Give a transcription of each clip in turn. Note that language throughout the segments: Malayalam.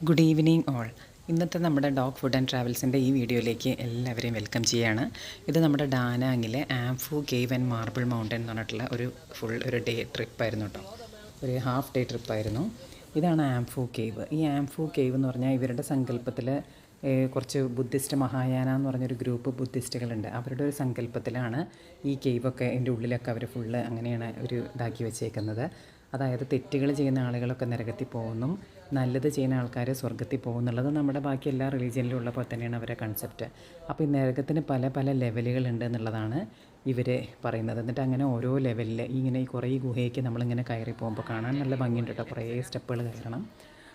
ഗുഡ് ഈവനിങ് ഓൾ ഇന്നത്തെ നമ്മുടെ ഡോഗ് ഫുഡ് ആൻഡ് ട്രാവൽസിന്റെ ഈ വീഡിയോയിലേക്ക് എല്ലാവരെയും വെൽക്കം ചെയ്യാണ്. ഇത് നമ്മുടെ ഡാനാങ്ങിലെ Am Phu cave and marble mountain എന്ന് പറഞ്ഞിട്ടുള്ള ഒരു ഫുൾ ഒരു ഡേ ട്രിപ്പായിരുന്നു കേട്ടോ ഒരു ഹാഫ് ഡേ ട്രിപ്പായിരുന്നു ഇതാണ് ആംഫു കേവ് ഈ ആംഫു കേവ് എന്ന് പറഞ്ഞാൽ ഇവരുടെ സങ്കല്പത്തിൽ കുറച്ച് ബുദ്ധിസ്റ്റ് മഹായാന എന്ന് പറഞ്ഞൊരു ഗ്രൂപ്പ് ബുദ്ധിസ്റ്റുകളുണ്ട്. അവരുടെ ഒരു സങ്കല്പത്തിലാണ് ഈ കേവൊക്കെ എന്റെ ഉള്ളിലൊക്കെ അവർ ഫുള്ള് അങ്ങനെയാണ് ഒരു ഇതാക്കി വെച്ചേക്കുന്നത്. അതായത് തെറ്റുകൾ ചെയ്യുന്ന ആളുകളൊക്കെ നരകത്തിൽ പോകുന്നു. നല്ലത് ചെയ്യുന്ന ആൾക്കാർ സ്വർഗത്തിൽ പോകുന്നുള്ളത് നമ്മുടെ ബാക്കി എല്ലാ റിലീജിയനിലും ഉള്ള പോലെ തന്നെയാണ് അവരുടെ കൺസെപ്റ്റ് അപ്പോൾ ഈ നരകത്തിന് പല പല ലെവലുകളുണ്ട് എന്നുള്ളതാണ് ഇവർ പറയുന്നത്. എന്നിട്ട് അങ്ങനെ ഓരോ ലെവലിൽ ഇങ്ങനെ ഈ കുറേ ഗുഹയ്ക്ക് നമ്മളിങ്ങനെ കയറി പോകുമ്പോൾ കാണാൻ നല്ല ഭംഗിയുണ്ട് കേട്ടോ കുറേ സ്റ്റെപ്പുകൾ കയറണം.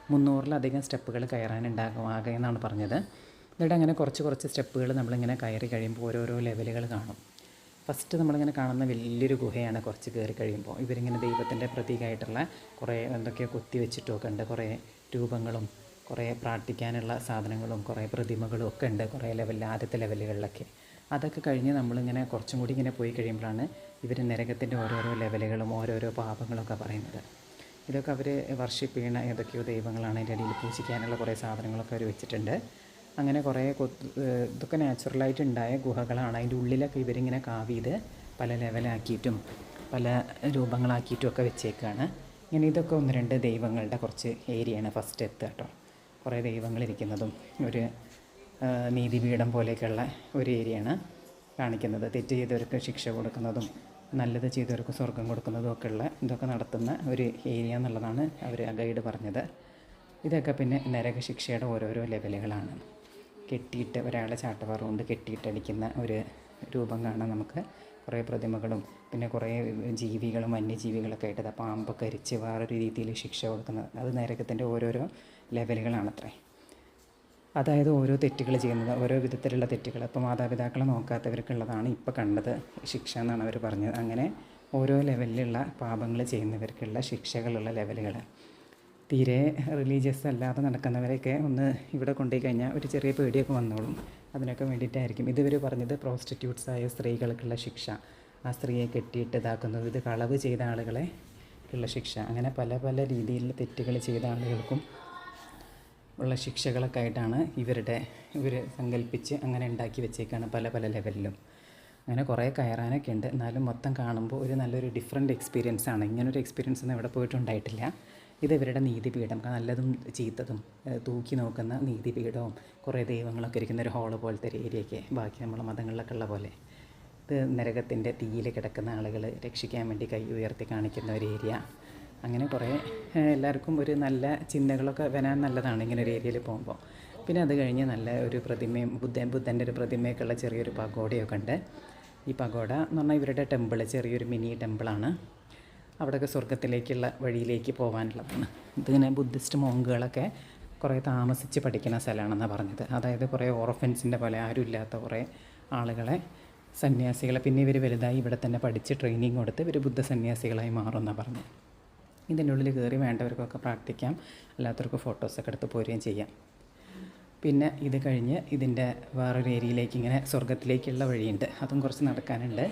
മുന്നൂറിലധികം സ്റ്റെപ്പുകൾ കയറാനുണ്ടാകും ആകെ എന്നാണ് പറഞ്ഞത്. എന്നിട്ട് അങ്ങനെ കുറച്ച് കുറച്ച് സ്റ്റെപ്പുകൾ നമ്മളിങ്ങനെ കയറി കഴിയുമ്പോൾ ഓരോരോ ലെവലുകൾ കാണും. ഫസ്റ്റ് നമ്മളിങ്ങനെ കാണുന്ന വലിയൊരു ഗുഹയാണ് കുറച്ച് കയറി കഴിയുമ്പോൾ. ഇവരിങ്ങനെ ദൈവത്തിന്റെ പ്രതീകമായിട്ടുള്ള കുറേ എന്തൊക്കെയോ കുത്തി വെച്ചിട്ടൊക്കെ ഉണ്ട്. കുറേ രൂപങ്ങളും കുറേ പ്രാർത്ഥിക്കാനുള്ള സാധനങ്ങളും കുറേ പ്രതിമകളും ഒക്കെ ഉണ്ട് കുറേ ലെവലിൽ ആദ്യത്തെ ലെവലുകളിലൊക്കെ. അതൊക്കെ കഴിഞ്ഞ് നമ്മളിങ്ങനെ കുറച്ചും കൂടി ഇങ്ങനെ പോയി കഴിയുമ്പോഴാണ് ഇവർ നരകത്തിന്റെ ഓരോരോ ലെവലുകളും ഓരോരോ പാപങ്ങളൊക്കെ പറയുന്നത്. ഇതൊക്കെ അവർ വർഷിപ്പ് ചെയ്യുന്ന ഏതൊക്കെയോ ദൈവങ്ങളാണ് അതിന്റെ ഇടയിൽ പൂജിക്കാനുള്ള കുറേ സാധനങ്ങളൊക്കെ അവർ വെച്ചിട്ടുണ്ട്. അങ്ങനെ കുറേ ഇതൊക്കെ നാച്ചുറലായിട്ട് ഉണ്ടായ ഗുഹകളാണ്. അതിന്റെ ഉള്ളിലൊക്കെ ഇവരിങ്ങനെ കാവ് ചെയ്ത് പല ലെവലാക്കിയിട്ടും പല രൂപങ്ങളാക്കിയിട്ടും ഒക്കെ വെച്ചേക്കാണ്. ഇങ്ങനെ ഇതൊക്കെ ഒന്ന് രണ്ട് ദൈവങ്ങളുടെ കുറച്ച് ഏരിയയാണ് ഫസ്റ്റ് എത്തുക കേട്ടോ. കുറേ ദൈവങ്ങളിരിക്കുന്നതും ഒരു നീതിപീഠം പോലെയൊക്കെയുള്ള ഒരു ഏരിയയാണ് കാണിക്കുന്നത്. തെറ്റ് ചെയ്തവർക്ക് ശിക്ഷ കൊടുക്കുന്നതും നല്ലത് ചെയ്തവർക്ക് സ്വർഗം കൊടുക്കുന്നതും ഒക്കെ ഉള്ള ഇതൊക്കെ നടത്തുന്ന ഒരു ഏരിയ എന്നുള്ളതാണ് അവർ ആ ഗൈഡ് പറഞ്ഞത്. ഇതൊക്കെ പിന്നെ നരകശിക്ഷയുടെ ഓരോരോ ലെവലുകളാണ്. കെട്ടിയിട്ട് ഒരാളെ ചാട്ടവാർ കൊണ്ട് കെട്ടിയിട്ടടിക്കുന്ന ഒരു രൂപം കാണാൻ നമുക്ക് കുറേ പ്രതിമകളും പിന്നെ കുറേ ജീവികളും വന്യജീവികളൊക്കെ ആയിട്ട് പാമ്പൊക്കെ അരിച്ച് വേറൊരു രീതിയിൽ ശിക്ഷ കൊടുക്കുന്നത്. അത് നരകത്തിന്റെ ഓരോരോ ലെവലുകളാണത്രേ. അതായത് ഓരോ തെറ്റുകൾ ചെയ്യുന്നത് ഓരോ വിധത്തിലുള്ള തെറ്റുകൾ. ഇപ്പോൾ മാതാപിതാക്കളെ നോക്കാത്തവർക്കുള്ളതാണ് ഇപ്പോൾ കണ്ടത് ശിക്ഷ എന്നാണ് അവർ പറഞ്ഞത്. അങ്ങനെ ഓരോ ലെവലിലുള്ള പാപങ്ങൾ ചെയ്യുന്നവർക്കുള്ള ശിക്ഷകളുള്ള ലെവലുകൾ. തീരെ റിലീജിയസ് അല്ലാതെ നടക്കുന്നവരെയൊക്കെ ഒന്ന് ഇവിടെ കൊണ്ടുപോയി കഴിഞ്ഞാൽ ഒരു ചെറിയ പേടിയൊക്കെ വന്നോളും. അതിനൊക്കെ വേണ്ടിയിട്ടായിരിക്കും. ഇതുവരെ പറഞ്ഞത് പ്രോസ്റ്റിറ്റ്യൂട്ട്സ് ആയ സ്ത്രീകൾക്കുള്ള ശിക്ഷ. ആ സ്ത്രീയെ കെട്ടിയിട്ട് ഇതാക്കുന്നത് ഇത് കളവ് ചെയ്ത ആളുകളെ ഉള്ള ശിക്ഷ. അങ്ങനെ പല പല രീതിയിലുള്ള തെറ്റുകൾ ചെയ്ത ആളുകൾക്കും ഉള്ള ശിക്ഷകളൊക്കെ ആയിട്ടാണ് ഇവരുടെ ഇവർ സങ്കല്പിച്ച് അങ്ങനെ ഉണ്ടാക്കി വെച്ചേക്കാണ് പല പല ലെവലിലും. അങ്ങനെ കുറേ കയറാനൊക്കെ ഉണ്ട്. എന്നാലും മൊത്തം കാണുമ്പോൾ ഒരു നല്ലൊരു ഡിഫറെന്റ് എക്സ്പീരിയൻസ് ആണ്. ഇങ്ങനൊരു എക്സ്പീരിയൻസ് ഒന്നും ഇവിടെ പോയിട്ടുണ്ടായിട്ടില്ല. ഇത് ഇവരുടെ നീതിപീഠം നല്ലതും ചീത്തതും തൂക്കി നോക്കുന്ന നീതിപീഠവും കുറേ ദൈവങ്ങളൊക്കെ ഇരിക്കുന്ന ഒരു ഹാൾ പോലത്തെ ഒരു ഏരിയയൊക്കെ ബാക്കി നമ്മളെ മതങ്ങളിലൊക്കെ ഉള്ള പോലെ. ഇത് നരകത്തിന്റെ തീയിൽ കിടക്കുന്ന ആളുകൾ രക്ഷിക്കാൻ വേണ്ടി കൈ ഉയർത്തി കാണിക്കുന്ന ഒരു ഏരിയ അങ്ങനെ കുറേ എല്ലാവർക്കും ഒരു നല്ല ചിന്തകളൊക്കെ വരാൻ നല്ലതാണ് ഇങ്ങനെ ഒരു ഏരിയയിൽ പോകുമ്പോൾ. പിന്നെ അത് കഴിഞ്ഞ് നല്ല ഒരു പ്രതിമയും ബുദ്ധൻ ബുദ്ധന്റെ ഒരു പ്രതിമയൊക്കെ ഉള്ള ചെറിയൊരു പഗോഡയൊക്കെ ഉണ്ട്. ഈ പഗോഡ എന്ന് പറഞ്ഞാൽ ഇവരുടെ ടെമ്പിൾ ചെറിയൊരു മിനി ടെമ്പിളാണ്. അവിടെയൊക്കെ സ്വർഗത്തിലേക്കുള്ള വഴിയിലേക്ക് പോകാനുള്ളതാണ്. ഇതിങ്ങനെ ബുദ്ധിസ്റ്റ് മോങ്കുകളൊക്കെ കുറേ താമസിച്ച് പഠിക്കുന്ന സ്ഥലമാണെന്നാണ് പറഞ്ഞത്. അതായത് കുറേ ഓർഫൻസിന്റെ പോലെ ആരും ഇല്ലാത്ത കുറേ ആളുകളെ സന്യാസികളെ. പിന്നെ ഇവർ വലുതായി ഇവിടെ തന്നെ പഠിച്ച് ട്രെയിനിങ് കൊടുത്ത് ഇവർ ബുദ്ധ സന്യാസികളായി മാറുമെന്നാണ് പറഞ്ഞത്. ഇതിന്റെ ഉള്ളിൽ കയറി വേണ്ടവർക്കൊക്കെ പ്രാർത്ഥിക്കാം. അല്ലാത്തവർക്ക് ഫോട്ടോസൊക്കെ എടുത്ത് പോരുകയും ചെയ്യാം. പിന്നെ ഇത് കഴിഞ്ഞ് ഇതിന്റെ വേറൊരു ഏരിയയിലേക്ക് ഇങ്ങനെ സ്വർഗത്തിലേക്കുള്ള വഴിയുണ്ട്. അതും കുറച്ച് നടക്കാനുണ്ട്.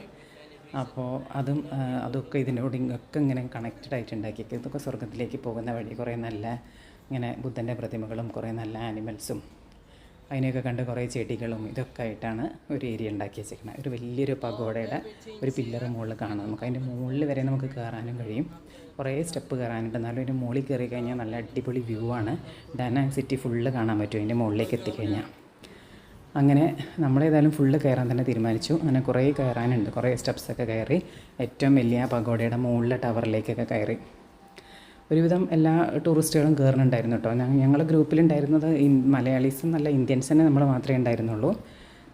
അപ്പോൾ അതും അതൊക്കെ ഇതിനോട് ഒക്കെ ഇങ്ങനെ കണക്റ്റഡ് ആയിട്ട് ഉണ്ടാക്കിയൊക്കെ ഇതൊക്കെ സ്വർഗത്തിലേക്ക് പോകുന്ന വഴി കുറേ നല്ല ഇങ്ങനെ ബുദ്ധന്റെ പ്രതിമകളും കുറേ നല്ല ആനിമൽസും അതിനെയൊക്കെ കണ്ട് കുറേ ചെടികളും ഇതൊക്കെ ആയിട്ടാണ് ഒരു ഏരിയ ഉണ്ടാക്കി വെച്ചേക്കുന്നത് ഒരു വലിയൊരു പഗോഡയുടെ ഒരു പില്ലർ മുകളിൽ കാണാം നമുക്ക്. അതിന്റെ മുകളിൽ വരെ നമുക്ക് കയറാനും കഴിയും. കുറേ സ്റ്റെപ്പ് കയറാനുണ്ട്. എന്നാലും അതിന്റെ മുകളിൽ കയറി കഴിഞ്ഞാൽ നല്ല അടിപൊളി വ്യൂ ആണ്. ഡാനാങ് സിറ്റി ഫുള്ള് കാണാൻ പറ്റും അതിന്റെ മുകളിലേക്ക് എത്തിക്കഴിഞ്ഞാൽ. അങ്ങനെ നമ്മളേതായാലും ഫുള്ള് കയറാൻ തന്നെ തീരുമാനിച്ചു. അങ്ങനെ കുറേ കയറാനുണ്ട്. കുറേ സ്റ്റെപ്സൊക്കെ കയറി. ഏറ്റവും വലിയ പഗോഡയുടെ മുകളിലെ ടവറിലേക്കൊക്കെ കയറി. ഒരുവിധം എല്ലാ ടൂറിസ്റ്റുകളും കയറുന്നുണ്ടായിരുന്നു കേട്ടോ. ഞങ്ങൾ ഗ്രൂപ്പിലുണ്ടായിരുന്നത് മലയാളീസും നല്ല ഇന്ത്യൻസ് തന്നെ നമ്മൾ മാത്രമേ ഉണ്ടായിരുന്നുള്ളൂ.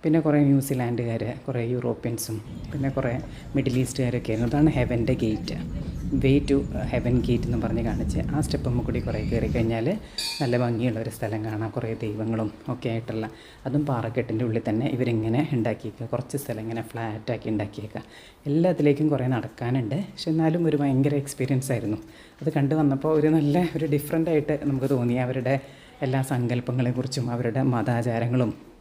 പിന്നെ കുറേ ന്യൂസിലാൻഡുകാർ കുറേ യൂറോപ്യൻസും പിന്നെ കുറേ മിഡിൽ ഈസ്റ്റുകാരൊക്കെ ആയിരുന്നു അതാണ് ഹെവന്റെ gate. Way to heaven gate എന്ന് പറഞ്ഞ് കാണിച്ച് ആ സ്റ്റെപ്പും കൂടി കുറേ കയറി കഴിഞ്ഞാൽ നല്ല ഭംഗിയുള്ള ഒരു സ്ഥലം കാണാം. കുറേ ദൈവങ്ങളും ഒക്കെ ആയിട്ടുള്ള അതും പാറക്കെട്ടിന്റെ ഉള്ളിൽ തന്നെ ഇവരിങ്ങനെ ഉണ്ടാക്കിയേക്കുക കുറച്ച് സ്ഥലം ഇങ്ങനെ ഫ്ലാറ്റാക്കി ഉണ്ടാക്കിയേക്കുക എല്ലാത്തിലേക്കും കുറേ നടക്കാനുണ്ട്. പക്ഷെ എന്നാലും ഒരു ഭയങ്കര എക്സ്പീരിയൻസ് ആയിരുന്നു. അത് കണ്ടു വന്നപ്പോൾ ഒരു നല്ല ഒരു ഡിഫറെന്റ് ആയിട്ട് നമുക്ക് തോന്നി. അവരുടെ എല്ലാ സങ്കല്പങ്ങളെക്കുറിച്ചും അവരുടെ മതാചാരങ്ങളും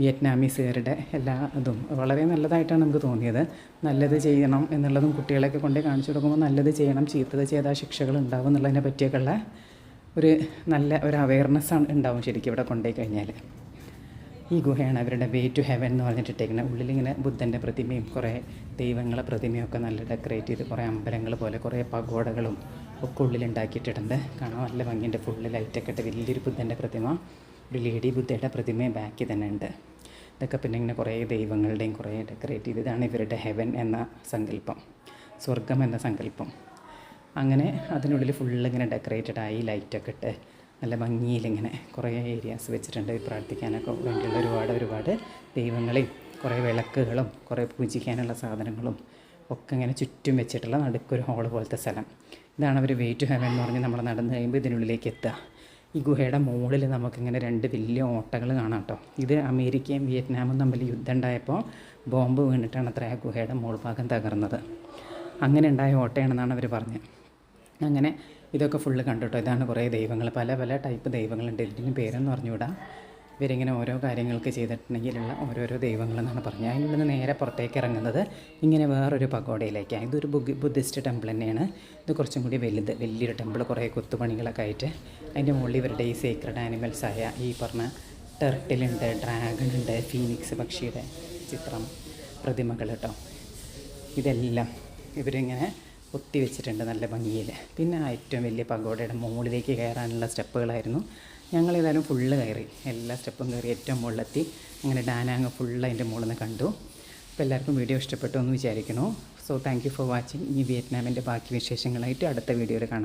വിയറ്റ്നാമീസുകാരുടെ എല്ലാ ഇതും. വളരെ നല്ലതായിട്ടാണ് നമുക്ക് തോന്നിയത്. നല്ലത് ചെയ്യണം എന്നുള്ളതും കുട്ടികളെയൊക്കെ കൊണ്ട് കാണിച്ചു കൊടുക്കുമ്പോൾ നല്ലത് ചെയ്യണം ചീത്തത് ചെയ്താൽ ശിക്ഷകൾ ഉണ്ടാവും എന്നുള്ളതിനെ പറ്റിയൊക്കെയുള്ള ഒരു നല്ല ഒരു അവയർനെസ്സാണ് ഉണ്ടാവും ശരിക്കും ഇവിടെ കൊണ്ടുപോയി കഴിഞ്ഞാൽ. ഈ ഗുഹയാണ് അവരുടെ വേ ടു ഹെവൻ എന്ന് പറഞ്ഞിട്ടിട്ടേക്കുന്നത് ഉള്ളിലിങ്ങനെ ബുദ്ധന്റെ പ്രതിമയും കുറേ ദൈവങ്ങളെ പ്രതിമയും ഒക്കെ നല്ല ഡെക്കറേറ്റ് ചെയ്ത് കുറേ അമ്പലങ്ങൾ പോലെ കുറേ പകോടകളും ഒക്കെ ഉള്ളിലുണ്ടാക്കിയിട്ടുണ്ട് കാണാൻ നല്ല ഭംഗിന്റെ ഫുള്ള് ലൈറ്റൊക്കെ ഇട്ട് വലിയൊരു ബുദ്ധന്റെ പ്രതിമ ഒരു ലേഡി ബുദ്ധയുടെ പ്രതിമയും ബാക്കിൽ തന്നെ ഉണ്ട്. ഇതൊക്കെ പിന്നെ ഇങ്ങനെ കുറേ ദൈവങ്ങളുടെയും കുറേ ഡെക്കറേറ്റ് ചെയ്ത് ഇതാണ് ഇവരുടെ ഹെവൻ എന്ന സങ്കല്പം സ്വർഗം എന്ന സങ്കല്പം. അങ്ങനെ അതിനുള്ളിൽ ഫുള്ള് ഇങ്ങനെ ഡെക്കറേറ്റഡ് ആയി ലൈറ്റൊക്കെ ഇട്ട് നല്ല ഭംഗിയിലിങ്ങനെ കുറേ ഏരിയാസ് വെച്ചിട്ടുണ്ട്. പ്രാർത്ഥിക്കാനൊക്കെ വേണ്ടിയുള്ള ഒരുപാട് ഒരുപാട് ദൈവങ്ങളെയും കുറേ വിളക്കുകളും കുറേ പൂജിക്കാനുള്ള സാധനങ്ങളും ഒക്കെ ഇങ്ങനെ ചുറ്റും വെച്ചിട്ടുള്ള നടുക്കൊരു ഹോൾ പോലത്തെ സ്ഥലം. ഇതാണ് അവർ വേ ടു ഹെവൻ എന്ന് പറഞ്ഞ് നമ്മൾ നടന്ന് കഴിയുമ്പോൾ ഇതിനുള്ളിലേക്ക് എത്തുക. ഈ ഗുഹയുടെ മുകളിൽ നമുക്കിങ്ങനെ രണ്ട് വലിയ ഓട്ടകൾ കാണാം കേട്ടോ ഇത് അമേരിക്കയും വിയറ്റ്നാമും തമ്മിൽ യുദ്ധം ഉണ്ടായപ്പോൾ ബോംബ് വീണിട്ടാണ് അത്ര ആ ഗുഹയുടെ മുകൾഭാഗം തകർന്നത്. അങ്ങനെ ഉണ്ടായ ഓട്ടയാണെന്നാണ് അവർ പറഞ്ഞത്. അങ്ങനെ ഇതൊക്കെ ഫുള്ള് കണ്ടു കേട്ടോ ഇതാണ് കുറേ ദൈവങ്ങൾ. പല പല ടൈപ്പ് ദൈവങ്ങളുണ്ട്. ഇതിന്റെ പേരെന്ന് പറഞ്ഞുകൂടാ ഇവരിങ്ങനെ ഓരോ കാര്യങ്ങൾക്ക് ചെയ്തിട്ടുണ്ടെങ്കിലുള്ള ഓരോരോ ദൈവങ്ങളെന്നാണ് പറഞ്ഞത്. അതിൽ നിന്ന് നേരെ പുറത്തേക്ക് ഇറങ്ങുന്നത് ഇങ്ങനെ വേറൊരു പഗോഡയിലേക്കാണ്. ഇതൊരു ബുദ്ധി ബുദ്ധിസ്റ്റ് ടെമ്പിൾ തന്നെയാണ്. ഇത് കുറച്ചും കൂടി വലുത് വലിയൊരു ടെമ്പിൾ കുറേ കൊത്തുപണികളൊക്കെ ആയിട്ട്. അതിന്റെ മുകളിൽ ഇവരുടെ ഈ സീക്രട്ട് ആനിമൽസ് ആയ ഈ പറഞ്ഞ ടെർട്ടിലുണ്ട് ഡ്രാഗൺ ഉണ്ട് ഫീനിക്സ് പക്ഷിയുടെ ചിത്രം പ്രതിമകൾ കേട്ടോ ഇതെല്ലാം ഇവരിങ്ങനെ ഒത്തി വെച്ചിട്ടുണ്ട് നല്ല ഭംഗിയിൽ. പിന്നെ ഏറ്റവും വലിയ പഗോഡയുടെ മുകളിലേക്ക് കയറാനുള്ള സ്റ്റെപ്പുകളായിരുന്നു ഞങ്ങൾ ഏതായാലും ഫുള്ള് കയറി. എല്ലാ സ്റ്റെപ്പും കയറി ഏറ്റവും മുകളിലെത്തി. അങ്ങനെ ഡാനാങ് ഫുള്ള് അതിന്റെ മുകളിൽ നിന്ന് കണ്ടു. അപ്പോൾ എല്ലാവർക്കും വീഡിയോ ഇഷ്ടപ്പെട്ടു എന്ന് വിചാരിക്കണോ so thank you for watching ഈ വിയറ്റ്നാമിന്റെ ബാക്കി വിശേഷങ്ങളായിട്ട് അടുത്ത വീഡിയോയിൽ കാണാം.